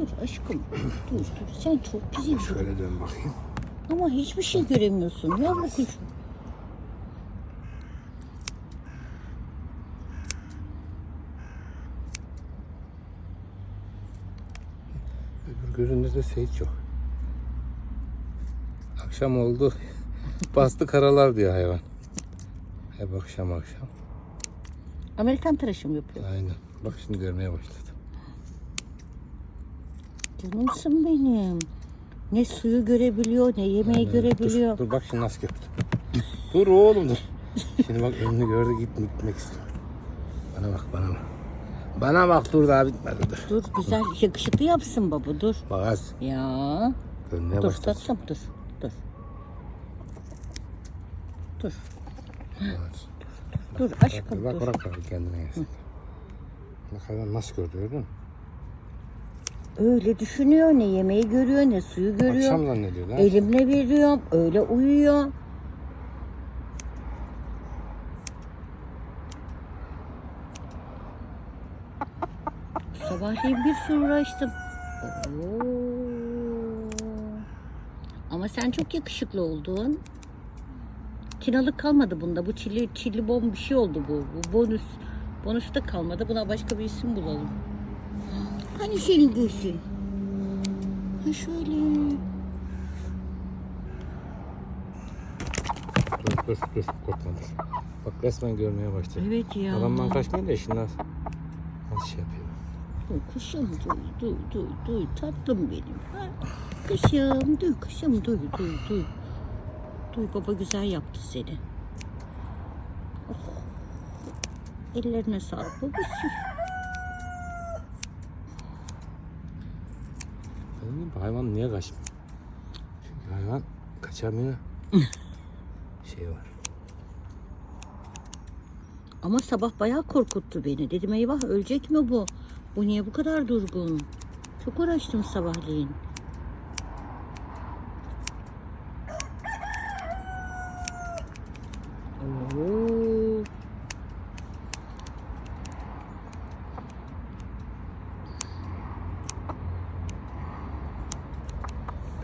dur aşkım. Dur dur. Sen çok güzelsin. Şöyle dön bakayım. Ama hiçbir şey göremiyorsun. Yavru kuş. Öbür gözünde de Seyit yok. Akşam oldu. Bastı karalar diyor hayvan. Hep akşam akşam. Amerikan tıraşı mı yapıyor? Aynen. Bak şimdi görmeye başladı. Canımsın benim. Ne suyu görebiliyor ne yemeği Aynen. görebiliyor. Dur, dur bak şimdi nasıl gördü. dur oğlum dur. Şimdi bak önünü gördü gitmek, gitmek istiyor. Bana bak bana bak. Bana bak dur daha bitmedi dur. Dur güzel yakışıklı yapsın baba dur. Bak az. Ya Dönmeye dur başladı. tatlım dur. Dur. Dur. Evet. Dur Bak, aşkım bak dur. bırak bak kendine gelsin. Bak hayvan nasıl gördü gördün mü? Öyle düşünüyor ne yemeği görüyor ne suyu görüyor. Akşam zannediyor lan. Elimle veriyorum öyle uyuyor. Sabahleyin bir sürü uğraştım. Oo. Ama sen çok yakışıklı oldun. Kinalık kalmadı bunda. Bu çilli, çilli bom bir şey oldu bu. Bu bonus. Bonus da kalmadı. Buna başka bir isim bulalım. Hani senin göğsün? Ha şöyle. Dur dur dur korkma dur. Bak resmen görmeye başladı. Evet ya. Adamdan kaçmayın da şimdi nasıl, nasıl şey yapıyor. Duy kuşum duy duy duy duy tatlım benim. Ha? Kuşum duy kuşum duy duy duy. Duy baba güzel yaptı seni. Oh. Ellerine sağlık babası. Dedim ki, hayvan niye kaçmıyor? Çünkü hayvan kaçamıyor. şey var. Ama sabah bayağı korkuttu beni. Dedim eyvah ölecek mi bu? Bu niye bu kadar durgun? Çok uğraştım sabahleyin. Oo.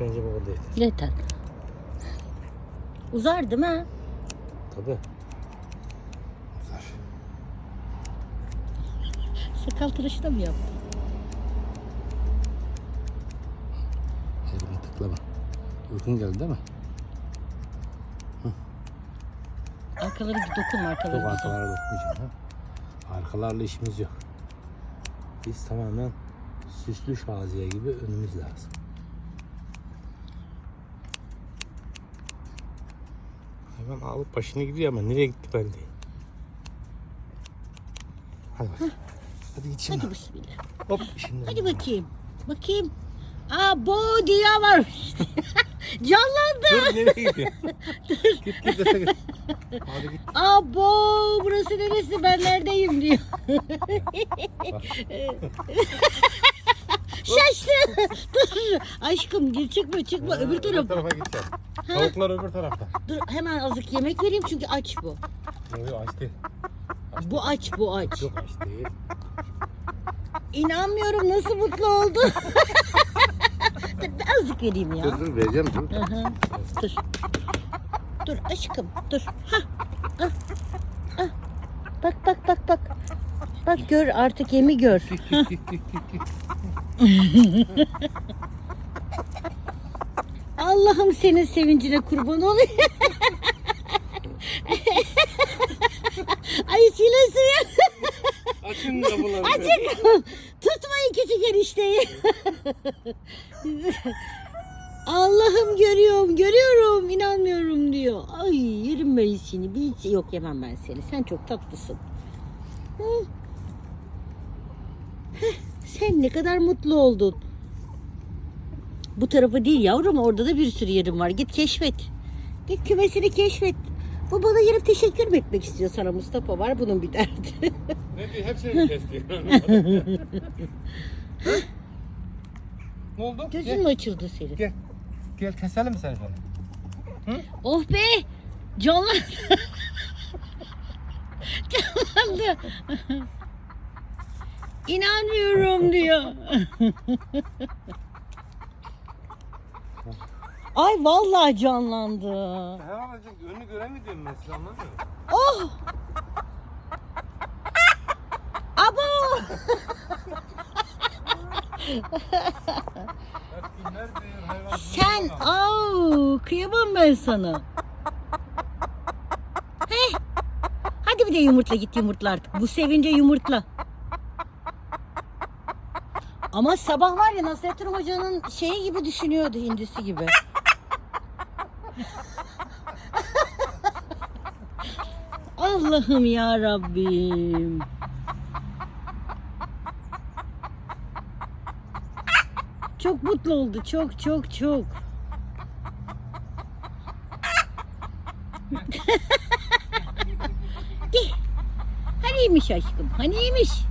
Bence bu orada yeter. Yeter. Uzar değil mi? Tabii. Güzel. Sakal tıraşı da mı yaptın? Elime tıklama. Uykun geldi değil mi? Arkaları dokunma Çok arkaları. güzel. arkalara dokunmayacağım. Ha? Arkalarla işimiz yok. Biz tamamen süslü şaziye gibi önümüz lazım. Hayvan alıp başını gidiyor ama nereye gitti belli değil. Hadi bak. Hadi git şimdi. Hadi bismillah. Hop şimdi. Hadi bakayım. Bakayım. Aa bu dünya var. Canlandı. Dur nereye gidiyorsun? git git öte git. Hadi git. Aa bu burası neresi ben neredeyim diyor. Şaştı. Dur. Aşkım gir çıkma çıkma öbür Öbür taraf. tarafa gideceğim. Tavuklar öbür tarafta. Dur hemen azıcık yemek vereyim çünkü aç bu. Yok yok aç değil. Bu aç bu aç. Yok aç değil. İnanmıyorum nasıl mutlu oldu. Dur, azıcık vereyim ya. Dur dur vereceğim dur. Hı hı. Dur. Dur aşkım dur. Ha. Ah. Ah. Bak bak bak bak. Bak gör artık yemi gör. Allah'ım senin sevincine kurban olayım. Ay çile suya. Açın kapıları. Açık. Tutmayın küçük enişteyi. Allah'ım görüyorum, görüyorum, inanmıyorum diyor. Ay yerim ben seni. Bir yok yemem ben seni. Sen çok tatlısın. Hı? Sen ne kadar mutlu oldun. Bu tarafı değil yavrum. Orada da bir sürü yerim var. Git keşfet. Git kümesini keşfet. Bu bana gelip teşekkür mü etmek istiyor sana Mustafa? Var bunun bir derdi. Ne diyor? Hepsini kesti. ne oldu? Gözün mü açıldı senin? gel. Gel keselim mi seni şöyle? Oh be! Canlandı. Canlandı. İnanmıyorum diyor. Ay vallahi canlandı. Herhalde çünkü önünü göremiyorum ben size anlamıyorum. Oh! Abo! Sen, au, kıyamam ben sana. Heh. Hadi bir de yumurtla git yumurtla artık. Bu sevince yumurtla. Ama sabah var ya Nasrettin Hoca'nın şeyi gibi düşünüyordu hindisi gibi. Allah'ım ya Rabbim. Çok mutlu oldu. Çok çok çok. Haniymiş aşkım? Haniymiş?